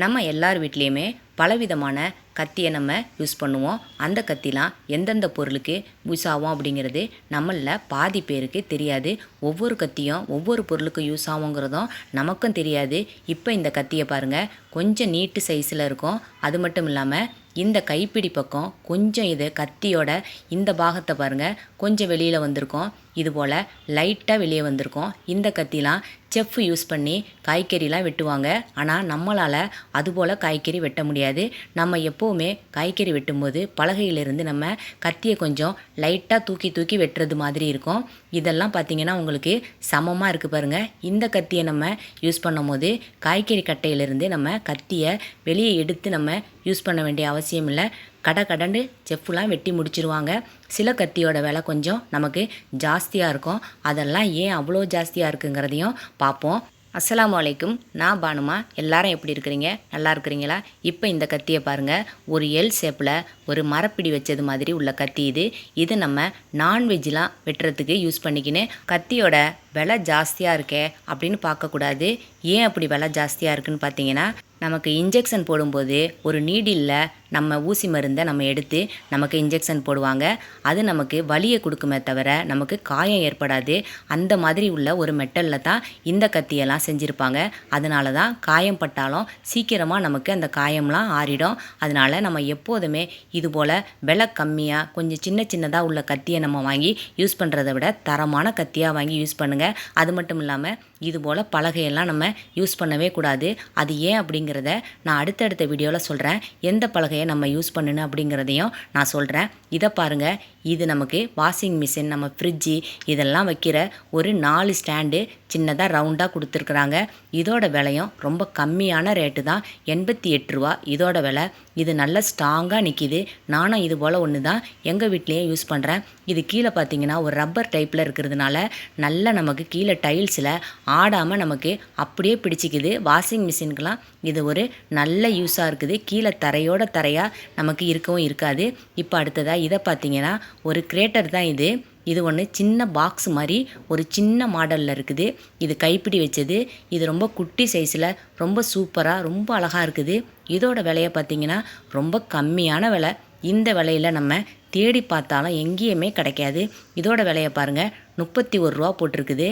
நம்ம எல்லார் வீட்லேயுமே பலவிதமான கத்தியை நம்ம யூஸ் பண்ணுவோம். அந்த கத்திலாம் எந்தெந்த பொருளுக்கு யூஸ் ஆகும் அப்படிங்கிறது நம்மளில் பாதி பேருக்கு தெரியாது. ஒவ்வொரு கத்தியும் ஒவ்வொரு பொருளுக்கு யூஸ் ஆகுங்கிறதும் நமக்கும் தெரியாது. இப்போ இந்த கத்தியை பாருங்கள் கொஞ்சம் நீட்டு சைஸில் இருக்கும். அது மட்டும் இல்லாமல் இந்த கைப்பிடி பக்கம் கொஞ்சம் இது கத்தியோட இந்த பாகத்தை பாருங்கள் கொஞ்சம் வெளியில் வந்திருக்கோம். இதுபோல் லைட்டாக வெளியே வந்திருக்கும். இந்த கத்திலாம் செஃப் யூஸ் பண்ணி காய்கறிலாம் வெட்டுவாங்க. ஆனால் நம்மளால் அதுபோல் காய்கறி வெட்ட முடியாது. நம்ம எப்போவுமே காய்கறி வெட்டும்போது பலகையிலிருந்து நம்ம கத்தியை கொஞ்சம் லைட்டாக தூக்கி தூக்கி வெட்டுறது மாதிரி இருக்கும். இதெல்லாம் பார்த்திங்கன்னா உங்களுக்கு சமமாக இருக்குது பாருங்கள் இந்த கத்தியை நம்ம யூஸ் பண்ணும்போது காய்கறி கட்டையிலிருந்து நம்ம கத்தியை வெளியே எடுத்து நம்ம யூஸ் பண்ண வேண்டிய அவசியம் இல்லை. கடை கடண்டு செஃப்லாம் வெட்டி முடிச்சிருவாங்க. சில கத்தியோட விலை கொஞ்சம் நமக்கு ஜாஸ்தியாக இருக்கும். அதெல்லாம் ஏன் அவ்வளோ ஜாஸ்தியாக இருக்குங்கிறதையும் பார்ப்போம். அஸ்ஸலாமு அலைக்கும். நான் பானுமா எல்லாரும் எப்படி இருக்கிறீங்க? நல்லா இருக்கிறீங்களா? இப்போ இந்த கத்தியை பாருங்கள் ஒரு எல் ஷேப்பில் ஒரு மரப்பிடி வச்சது மாதிரி உள்ள கத்தி இது. இது நம்ம நான்வெஜ்லாம் வெட்டுறதுக்கு யூஸ் பண்ணிக்கின்னு கத்தியோட விலை ஜாஸ்தியாக இருக்கே அப்படின்னு பார்க்கக்கூடாது. ஏன் அப்படி விலை ஜாஸ்தியாக இருக்குன்னு பார்த்தீங்கன்னா நமக்கு இன்ஜெக்ஷன் போடும்போது ஒரு நீடில்ல நம்ம ஊசி மருந்தை நம்ம எடுத்து நமக்கு இன்ஜெக்ஷன் போடுவாங்க. அது நமக்கு வலியை கொடுக்குமே தவிர நமக்கு காயம் ஏற்படாது. அந்த மாதிரி உள்ள ஒரு மெட்டலில் தான் இந்த கத்தியெல்லாம் செஞ்சுருப்பாங்க. அதனால தான் காயம் பட்டாலும் சீக்கிரமாக நமக்கு அந்த காயம்லாம் ஆறிடும். அதனால நம்ம எப்போதுமே இது போல் விலை கம்மியாக கொஞ்சம் சின்ன சின்னதாக உள்ள கத்தியை நம்ம வாங்கி யூஸ் பண்ணுறதை விட தரமான கத்தியாக வாங்கி யூஸ் பண்ணுங்கள் அது மட்டும் இல்லாமல் இது போல் பலகையெல்லாம் நம்ம யூஸ் பண்ணவே கூடாது. அது ஏன் அப்படிங்கிறத நான் அடுத்தடுத்த வீடியோவில் சொல்கிறேன் எந்த பலகையை நம்ம யூஸ் பண்ணணும் அப்படிங்கிறதையும் நான் சொல்கிறேன் இதை பாருங்கள் இது நமக்கு வாஷிங் மிஷின் நம்ம ஃப்ரிட்ஜி இதெல்லாம் வைக்கிற ஒரு நாலு ஸ்டாண்டு சின்னதாக ரவுண்டாக கொடுத்துருக்குறாங்க. இதோட விலையும் ரொம்ப கம்மியான ரேட்டு தான். எண்பத்தி எட்டு ரூபா. இதோட விலை. இது நல்ல ஸ்ட்ராங்காக நிற்கிது நானும் இது போல் ஒன்று தான் எங்கள் வீட்லேயும் யூஸ் பண்ணுறேன் இது கீழே பார்த்தீங்கன்னா ஒரு ரப்பர் டைப்பில் இருக்கிறதுனால நல்ல நமக்கு கீழே டைல்ஸில் ஆடாமல் நமக்கு அப்படியே பிடிச்சிக்குது. வாஷிங் மிஷினுக்கெலாம் இது ஒரு நல்ல யூஸாக இருக்குது. கீழே தரையோட தரையாக நமக்கு இருக்கவும் இருக்காது. இப்போ அடுத்ததாக இதை பார்த்தீங்கன்னா ஒரு கிரேட்டர் தான் இது. இது ஒன்று சின்ன பாக்ஸ் மாதிரி ஒரு சின்ன மாடலில் இருக்குது. இது கைப்பிடி வச்சது. இது ரொம்ப குட்டி சைஸில் ரொம்ப சூப்பராக ரொம்ப அழகாக இருக்குது. இதோட விலையை பார்த்திங்கன்னா ரொம்ப கம்மியான விலை. இந்த விலையில் நம்ம தேடி பார்த்தாலும் எங்கேயுமே கிடைக்காது. இதோட விலையை பாருங்கள் முப்பத்தி ஒரு ரூபா போட்டிருக்குது.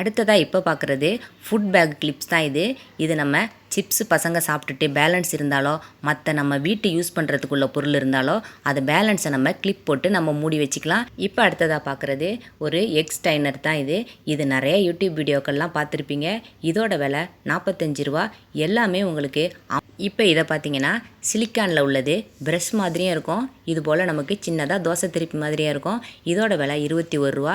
அடுத்ததாக இப்போ பார்க்குறது ஃபுட் பேக் கிளிப்ஸ் தான் இது. இது நம்ம சிப்ஸ் பசங்க சாப்பிட்டுட்டு பேலன்ஸ் இருந்தாலோ மற்ற நம்ம வீட்டு யூஸ் பண்ணுறதுக்குள்ள பொருள் இருந்தாலோ அது பேலன்ஸை நம்ம கிளிப் போட்டு நம்ம மூடி வச்சுக்கலாம். இப்போ அடுத்ததாக பார்க்குறது ஒரு எக் ஸ்டைனர் தான் இது. இது நிறைய யூடியூப் வீடியோக்கள்லாம் பார்த்துருப்பீங்க. இதோட விலை நாற்பத்தஞ்சு ரூபா. எல்லாமே உங்களுக்கு இப்போ இதை பார்த்தீங்கன்னா சிலிக்கானில் உள்ளது. ப்ரெஷ் மாதிரியும் இருக்கும். இது போல் நமக்கு சின்னதாக தோசை திருப்பி மாதிரியும் இருக்கும். இதோட விலை இருபத்தி ஒரு ரூபா.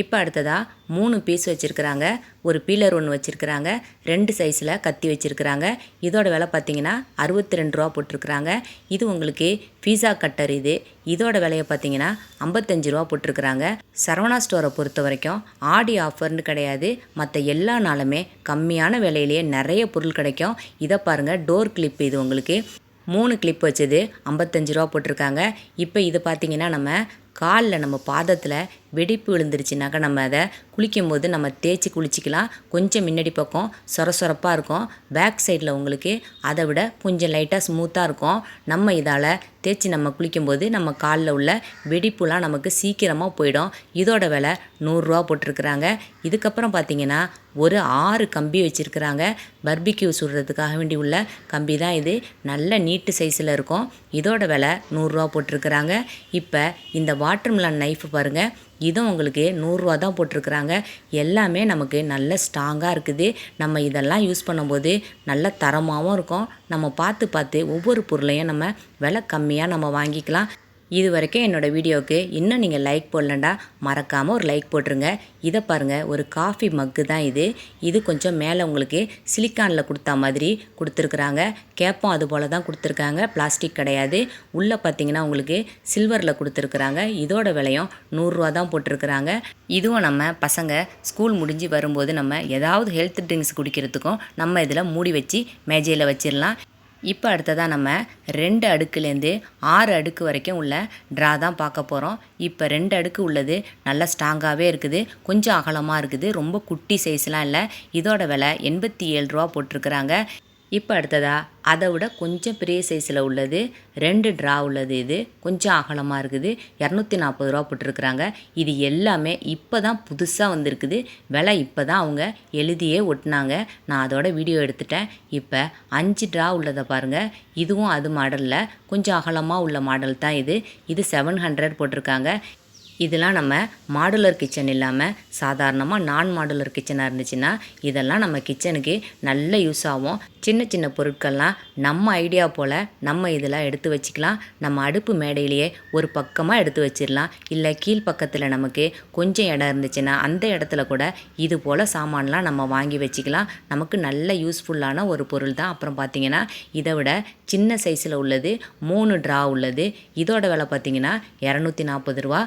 இப்போ அடுத்ததாக மூணு பீஸ் வச்சுருக்குறாங்க. ஒரு பீலர் ஒன்று வச்சுருக்குறாங்க. ரெண்டு சைஸில் கத்தி வச்சுருக்குறாங்க. இதோட விலை பார்த்தீங்கன்னா அறுபத்தி ரெண்டு ரூபா போட்டிருக்குறாங்க. இது உங்களுக்கு பீஸா கட்டர் இது. இதோட விலையை பார்த்தீங்கன்னா ஐம்பத்தஞ்சு ரூபா போட்டிருக்குறாங்க. சரவணா ஸ்டோரை பொறுத்த வரைக்கும் ஆடி ஆஃபர்னு கிடையாது. மற்ற எல்லா நாளுமே கம்மியான விலையிலேயே நிறைய பொருள் கிடைக்கும். இதை பாருங்கள் டோர் கிளிப் இது உங்களுக்கு. மூணு கிளிப் வச்சது ஐம்பத்தஞ்சு ரூபா போட்டிருக்காங்க. இப்போ இது பார்த்தீங்கன்னா நம்ம காலில் நம்ம பாதத்தில் வெடிப்பு விழுந்துருச்சுனாக்கா நம்ம அதை குளிக்கும் போது நம்ம தேய்ச்சி குளிச்சிக்கலாம். கொஞ்சம் முன்னாடி பக்கம் சொர சொரப்பாக இருக்கும் பேக் சைடில் உங்களுக்கு அதை விட கொஞ்சம் லைட்டாக ஸ்மூத்தாக இருக்கும். நம்ம இதால் தேய்ச்சி நம்ம குளிக்கும்போது நம்ம காலில் உள்ள வெடிப்புலாம் நமக்கு சீக்கிரமாக போயிடும். இதோட விலை நூறுரூவா போட்டிருக்குறாங்க. இதுக்கப்புறம் பார்த்தீங்கன்னா ஒரு ஆறு கம்பி வச்சுருக்குறாங்க. பர்பிக்யூ சுடுறதுக்காக வேண்டி உள்ள கம்பி தான் இது. நல்ல நீட்டு சைஸில் இருக்கும். இதோட விலை நூறுரூவா போட்டிருக்குறாங்க. இப்போ இந்த வாட்டர்மிலான் நைஃப் பாருங்கள் இதுவும் உங்களுக்கு நூறுரூவா தான் போட்டிருக்குறாங்க. எல்லாமே நமக்கு நல்ல ஸ்ட்ராங்காக இருக்குது. நம்ம இதெல்லாம் யூஸ் பண்ணும்போது நல்ல தரமாகவும் இருக்கும். நம்ம பார்த்து பார்த்து ஒவ்வொரு பொருளையும் நம்ம விலை கம்மியாக நம்ம வாங்கிக்கலாம். இது வரைக்கும் என்னோடய வீடியோவுக்கு இன்னும் நீங்கள் லைக் போடலண்டா மறக்காமல் ஒரு லைக் போட்டுருங்க. இதை பாருங்கள் ஒரு காஃபி மக்கு தான் இது. இது கொஞ்சம் மேலே உங்களுக்கு சிலிக்கானில் கொடுத்தா மாதிரி கொடுத்துருக்குறாங்க. கேப்பும் அது போல் தான் கொடுத்துருக்காங்க. பிளாஸ்டிக் கிடையாது. உள்ளே பார்த்தீங்கன்னா உங்களுக்கு சில்வரில் கொடுத்துருக்குறாங்க. இதோட விலையும் நூறுரூவா தான் போட்டிருக்குறாங்க. இதுவும் நம்ம பசங்க ஸ்கூல் முடிஞ்சு வரும்போது நம்ம ஏதாவது ஹெல்த் ட்ரிங்க்ஸ் குடிக்கிறதுக்கும் நம்ம இதில் மூடி வச்சு மேஜையில் வச்சிடலாம் இப்போ அடுத்ததாக நம்ம ரெண்டு அடுக்குலேருந்து ஆறு அடுக்கு வரைக்கும் உள்ள ட்ரா தான் பார்க்க போகிறோம் இப்போ ரெண்டு அடுக்கு உள்ளது நல்லா ஸ்ட்ராங்காகவே இருக்குது. கொஞ்சம் அகலமாக இருக்குது. ரொம்ப குட்டி சைஸ்லாம் இல்லை. இதோட விலை எண்பத்தி ஏழு ரூபா போட்டிருக்குறாங்க. இப்போ அடுத்ததா அதை விட கொஞ்சம் பெரிய சைஸில் உள்ளது. ரெண்டு ட்ரா உள்ளது இது. கொஞ்சம் அகலமாக இருக்குது. இரநூத்தி நாற்பது ரூபா போட்டிருக்கிறாங்க. இது எல்லாமே இப்போ தான் புதுசாக வந்திருக்குது. விலை இப்போ தான் அவங்க எழுதியே ஒட்டினாங்க. நான் அதோட வீடியோ எடுத்துட்டேன். இப்போ அஞ்சு ட்ரா உள்ளதை பாருங்கள் இதுவும் அது மாடலில் கொஞ்சம் அகலமாக உள்ள மாடல் தான் இது. இது செவன் ஹண்ட்ரட் போட்டிருக்காங்க. இதெல்லாம் நம்ம மாடுலர் கிச்சன் இல்லாமல் சாதாரணமாக நான் மாடுலர் கிச்சனாக இருந்துச்சுன்னா இதெல்லாம் நம்ம கிச்சனுக்கு நல்ல யூஸ் ஆகும். சின்ன சின்ன பொருட்கள்லாம் நம்ம ஐடியா போல் நம்ம இதெல்லாம் எடுத்து வச்சுக்கலாம். நம்ம அடுப்பு மேடையிலேயே ஒரு பக்கமாக எடுத்து வச்சிடலாம். இல்லை கீழ் பக்கத்தில் நமக்கு கொஞ்சம் இடம் இருந்துச்சுன்னா அந்த இடத்துல கூட இது போல் சாமான்லாம் நம்ம வாங்கி வச்சுக்கலாம். நமக்கு நல்ல யூஸ்ஃபுல்லான ஒரு பொருள் தான். அப்புறம் பார்த்திங்கன்னா இதை விட சின்ன சைஸில் உள்ளது மூணு ட்ரா உள்ளது. இதோட விலை பார்த்தீங்கன்னா இரநூத்தி நாற்பது ரூபா.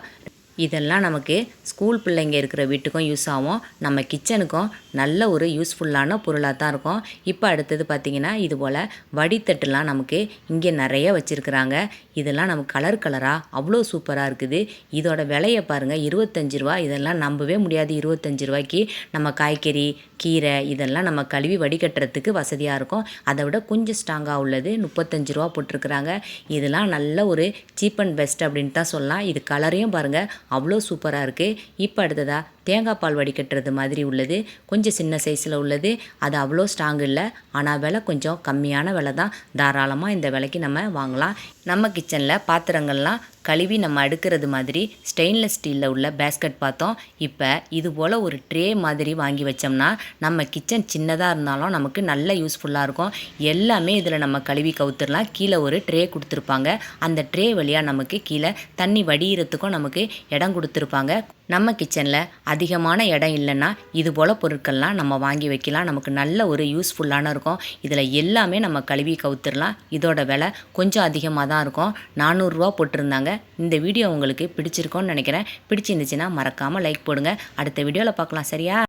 இதெல்லாம் நமக்கு ஸ்கூல் பிள்ளைங்க இருக்கிற வீட்டுக்கும் யூஸ் ஆகும். நம்ம கிச்சனுக்கும் நல்ல ஒரு யூஸ்ஃபுல்லான பொருளாக தான் இருக்கும். இப்போ அடுத்தது பார்த்திங்கன்னா இது போல் வடித்தட்டுலாம் நமக்கு இங்கே நிறைய வச்சுருக்குறாங்க. இதெல்லாம் நமக்கு கலர் கலராக அவ்வளோ சூப்பராக இருக்குது. இதோட விலையை பாருங்கள் இருபத்தஞ்சி ரூபா இதெல்லாம் நம்பவே முடியாது. இருபத்தஞ்சி ரூபாய்க்கு நம்ம காய்கறி கீரை இதெல்லாம் நம்ம கழுவி வடிகட்டுறதுக்கு வசதியாக இருக்கும். அதை விட கொஞ்சம் ஸ்ட்ராங்காக உள்ளது. முப்பத்தஞ்சு ரூபா போட்டிருக்கிறாங்க. இதெல்லாம் நல்ல ஒரு சீப் அண்ட் பெஸ்ட் அப்படின்ட்டு தான் சொல்லலாம். இது கலரையும் பாருங்கள் அவ்வளோ சூப்பராக இருக்குது இப்போ அடுத்ததாக தேங்காய் பால் வடிகட்டுறது மாதிரி உள்ளது. கொஞ்சம் சின்ன சைஸில் உள்ளது. அது அவ்வளோ ஸ்ட்ராங் இல்லை. ஆனால் விலை கொஞ்சம் கம்மியான விலை தான். தாராளமாக இந்த விலைக்கு நம்ம வாங்கலாம். நம்ம கிச்சனில் பாத்திரங்கள்லாம் கழுவி நம்ம அடுக்கிறது மாதிரி ஸ்டெயின்லெஸ் ஸ்டீலில் உள்ள பேஸ்கட் பார்த்தோம் இப்போ இது போல் ஒரு ட்ரே மாதிரி வாங்கி வச்சோம்னா நம்ம கிச்சன் சின்னதாக இருந்தாலும் நமக்கு நல்ல யூஸ்ஃபுல்லாக இருக்கும். எல்லாமே இதில் நம்ம கழுவி கவுத்துடலாம். கீழே ஒரு ட்ரே கொடுத்துருப்பாங்க. அந்த ட்ரே வழியாக நமக்கு கீழே தண்ணி வடிகிறதுக்கும் நமக்கு இடம் கொடுத்துருப்பாங்க. நம்ம கிச்சனில் அதிகமான இடம் இல்லைன்னா இது போல் பொருட்கள்லாம் நம்ம வாங்கி வைக்கலாம். நமக்கு நல்ல ஒரு யூஸ்ஃபுல்லான இருக்கும். இதில் எல்லாமே நம்ம கழுவி கவுத்துடலாம். இதோட விலை கொஞ்சம் அதிகமாக தான் இருக்கும். நானூறுரூவா போட்டிருந்தாங்க. இந்த வீடியோ உங்களுக்கு பிடிச்சிருக்கோன்னு நினைக்கிறேன். பிடிச்சிருந்துச்சுன்னா மறக்காமல் லைக் போடுங்க. அடுத்த வீடியோவில் பார்க்கலாம். சரியா?